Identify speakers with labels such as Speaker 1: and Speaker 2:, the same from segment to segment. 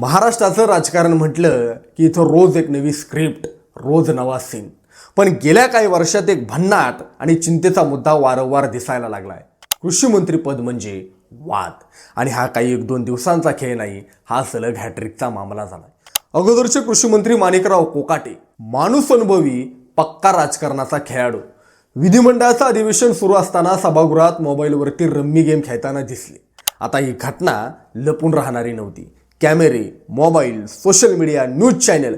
Speaker 1: महाराष्ट्राचं राजकारण म्हटलं की इथं रोज एक नवी स्क्रिप्ट रोज नवा सीन पण गेल्या काही वर्षात एक भन्नाट आणि चिंतेचा मुद्दा वारंवार दिसायला लागलाय. कृषी मंत्रीपद म्हणजे वाद. आणि हा काही एक दोन दिवसांचा खेळ नाही हा सलग हॅट्रिकचा मामला झालाय. अगोदरचे कृषी मंत्री माणिकराव कोकाटे माणूस अनुभवी पक्का राजकारणाचा खेळाडू. विधिमंडळाचं अधिवेशन सुरू असताना सभागृहात मोबाईलवरती रम्मी गेम खेळताना दिसले. आता ही घटना लपून राहणारी नव्हती. कॅमेरे mobile social media news channel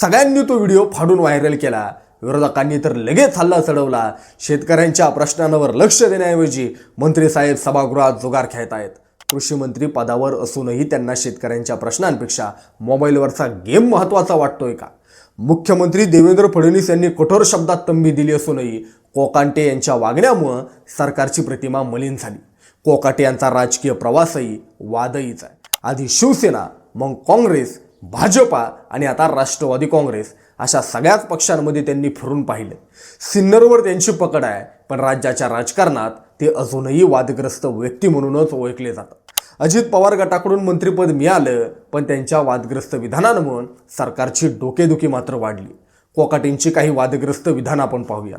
Speaker 1: सगळ्यांनी तो व्हिडिओ फाडून व्हायरल केला. विरोधकांनी तर लगेच हल्ला चढवला. शेतकऱ्यांच्या प्रश्नांवर लक्ष देण्याऐवजी मंत्री साहेब सभागृहात जुगार खेळत कृषी मंत्री पदावर असूनही त्यांना शेतकऱ्यांच्या प्रश्नांपेक्षा मोबाईलवरचा गेम महत्त्वाचा वाटतोय का? मुख्यमंत्री देवेंद्र फडणवीस यांनी कठोर शब्दात तंबी दिली असूनही कोकांटे यांच्या वागण्यामुळं सरकारची प्रतिमा मलिन झाली. कोकाटे यांचा राजकीय प्रवासही वादळीच आहे. आधी शिवसेना मग काँग्रेस भाजपा आणि आता राष्ट्रवादी काँग्रेस अशा सगळ्याच पक्षांमध्ये त्यांनी फिरून पाहिले सिन्नरवर त्यांची पकड आहे पण राज्याच्या राजकारणात ते अजूनही वादग्रस्त व्यक्ती म्हणूनच ओळखले जातात. अजित पवार गटाकडून मंत्रिपद मिळालं पण त्यांच्या वादग्रस्त विधानांमुळे सरकारची डोकेदुखी मात्र वाढली. कोकाटींची काही वादग्रस्त विधान आपण पाहूयात.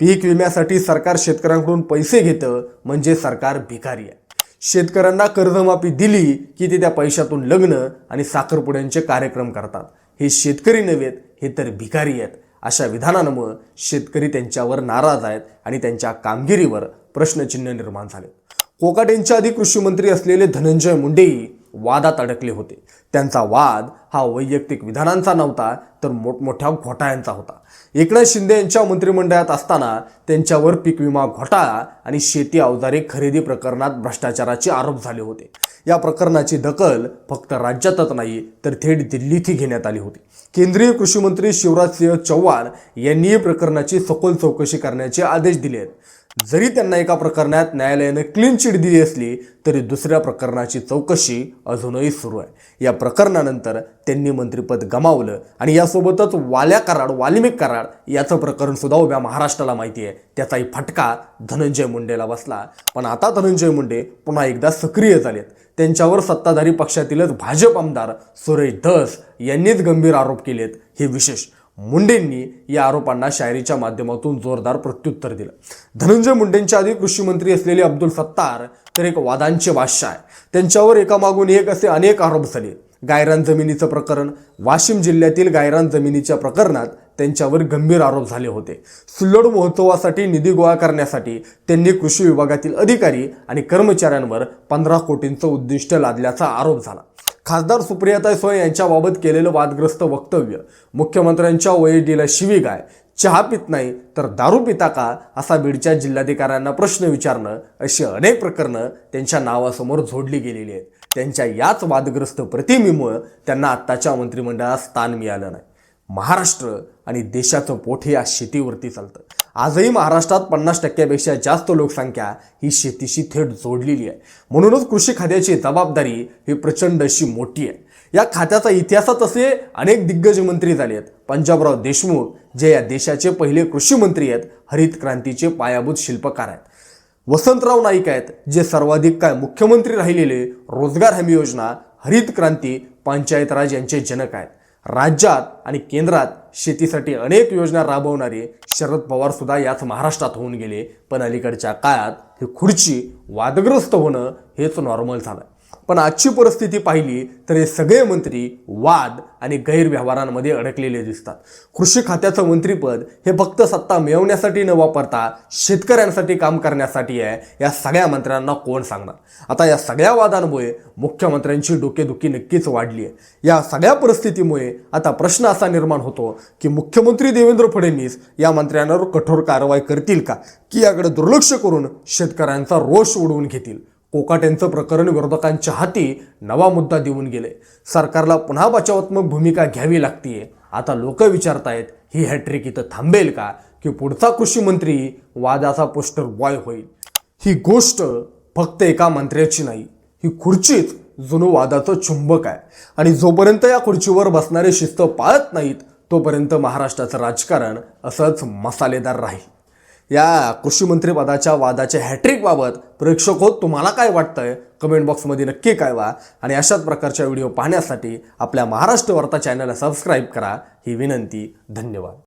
Speaker 1: पीक विम्यासाठी सरकार शेतकऱ्यांकडून पैसे घेतं म्हणजे सरकार भिकारी आहे. शेतकऱ्यांना कर्जमाफी दिली की ते त्या पैशातून लग्न आणि साखरपुड्यांचे कार्यक्रम करतात. हे शेतकरी नव्हेत हे तर भिकारी आहेत. अशा विधानामुळं शेतकरी त्यांच्यावर नाराज आहेत आणि त्यांच्या कामगिरीवर प्रश्नचिन्ह निर्माण झाले कोकाटेंच्या आधी कृषीमंत्री असलेले धनंजय मुंडेही वादात अडकले होते. त्यांचा वाद हा वैयक्तिक विधानांचा नव्हता तर मोठमोठ्या घोटाळ्यांचा होता. एकनाथ शिंदे यांच्या मंत्रिमंडळात असताना त्यांच्यावर पीक विमा घोटाळा आणि शेती अवजारे खरेदी प्रकरणात भ्रष्टाचाराचे आरोप झाले होते. या प्रकरणाची दखल फक्त राज्यातच नाही तर थेट दिल्लीतही घेण्यात आली होती. केंद्रीय कृषी मंत्री शिवराज सिंह चौहान यांनी या प्रकरणाची सखोल चौकशी करण्याचे आदेश दिले आहेत. जरी त्यांना एका प्रकरणात न्यायालयानं क्लीन चिट दिली असली तरी दुसऱ्या प्रकरणाची चौकशी अजूनही सुरू आहे. या प्रकरणानंतर त्यांनी मंत्रिपद गमावलं आणि यासोबतच वाल्या कराड वाल्मिक कराड याचं प्रकरण सुद्धा उभ्या महाराष्ट्राला माहिती आहे त्याचाही फटका धनंजय मुंडेला बसला. पण आता धनंजय मुंडे पुन्हा एकदा सक्रिय झालेत. त्यांच्यावर सत्ताधारी पक्षातीलच भाजप आमदार सुरेश धस यांनीच गंभीर आरोप केलेत. हे विशेष मुंडेंनी या आरोपांना शायरीच्या माध्यमातून जोरदार प्रत्युत्तर दिलं. धनंजय मुंडेंच्या आधी कृषी मंत्री असलेले अब्दुल सत्तार तर एक वादांचे बादशाह आहे त्यांच्यावर एकामागून एक असे अनेक आरोप झाले गायरान जमिनीचं प्रकरण. वाशिम जिल्ह्यातील गायरान जमिनीच्या प्रकरणात त्यांच्यावर गंभीर आरोप झाले होते. सुल्लोड महोत्सवासाठी निधी गोळा करण्यासाठी त्यांनी कृषी विभागातील अधिकारी आणि कर्मचाऱ्यांवर पंधरा कोटींचं उद्दिष्ट लादल्याचा आरोप झाला. खासदार सुप्रियाताई सोय यांच्याबाबत केलेलं वादग्रस्त वक्तव्य मुख्यमंत्र्यांच्या ओएडीला शिवीगाय चहा पित नाही तर दारू पिता का? असा बीडच्या जिल्हाधिकाऱ्यांना प्रश्न विचारणं अशी अनेक प्रकरणं त्यांच्या नावासमोर जोडली गेलेली आहेत. त्यांच्या याच वादग्रस्त प्रतिमेमुळं त्यांना आत्ताच्या मंत्रिमंडळात स्थान मिळालं नाही. महाराष्ट्र आणि देशाचं पोट हे या शेतीवरती चालतं. आजही महाराष्ट्रात पन्नास टक्क्यापेक्षा जास्त लोकसंख्या ही शेतीशी थेट जोडलेली आहे. म्हणूनच कृषी खात्याची जबाबदारी ही प्रचंड अशी मोठी आहे. या खात्याचा इतिहासात असे अनेक दिग्गज मंत्री झाले आहेत. पंजाबराव देशमुख जे या देशाचे पहिले कृषी मंत्री आहेत हरित क्रांतीचे पायाभूत शिल्पकार आहेत. वसंतराव नाईक आहेत जे सर्वाधिक काय मुख्यमंत्री राहिलेले रोजगार हमी योजना हरित क्रांती पंचायत राज यांचे जनक आहेत. राज्यात आणि केंद्रात शेतीसाठी अनेक योजना राबवणारे शरद पवार सुद्धा याच महाराष्ट्रात होऊन गेले. पण अलीकडच्या काळात ही खुर्ची वादग्रस्त होणं हेच नॉर्मल झालं पण आजची परिस्थिती पाहिली तर हे सगळे मंत्री वाद आणि गैरव्यवहारांमध्ये अडकलेले दिसतात. कृषी खात्याचं मंत्रीपद हे फक्त सत्ता मिळवण्यासाठी न वापरता शेतकऱ्यांसाठी काम करण्यासाठी आहे या सगळ्या मंत्र्यांना कोण सांगणार? आता या सगळ्या वादांमुळे मुख्यमंत्र्यांची डोकेदुखी नक्कीच वाढली आहे या सगळ्या परिस्थितीमुळे आता प्रश्न असा निर्माण होतो की मुख्यमंत्री देवेंद्र फडणवीस या मंत्र्यांवर कठोर कारवाई करतील का? की याकडे दुर्लक्ष करून शेतकऱ्यांचा रोष उडवून घेतील? कोकाटेंचं प्रकरण विरोधकांच्या हाती नवा मुद्दा देऊन गेले. सरकारला पुन्हा बचावात्मक भूमिका घ्यावी लागतीये. आता लोक विचारतायत ही हॅट्रिक इथं थांबेल का? की पुढचा कृषी मंत्री वादाचा पोस्टर बॉय होईल? ही गोष्ट फक्त एका मंत्र्याची नाही ही खुर्चीच जुनं वादाचं चुंबक आहे. आणि जोपर्यंत या खुर्चीवर बसणारे शिस्त पाळत नाहीत तोपर्यंत महाराष्ट्राचं राजकारण असंच मसालेदार राहील. या कृषीमंत्रीपदाच्या वादाच्या हॅट्रिकबाबत प्रेक्षक हो तुम्हाला काय वाटतंय? कमेंट बॉक्समध्ये नक्की कळवा. आणि अशाच प्रकारच्या व्हिडिओ पाहण्यासाठी आपल्या महाराष्ट्र वार्ता चॅनलला सबस्क्राईब करा. ही विनंती धन्यवाद.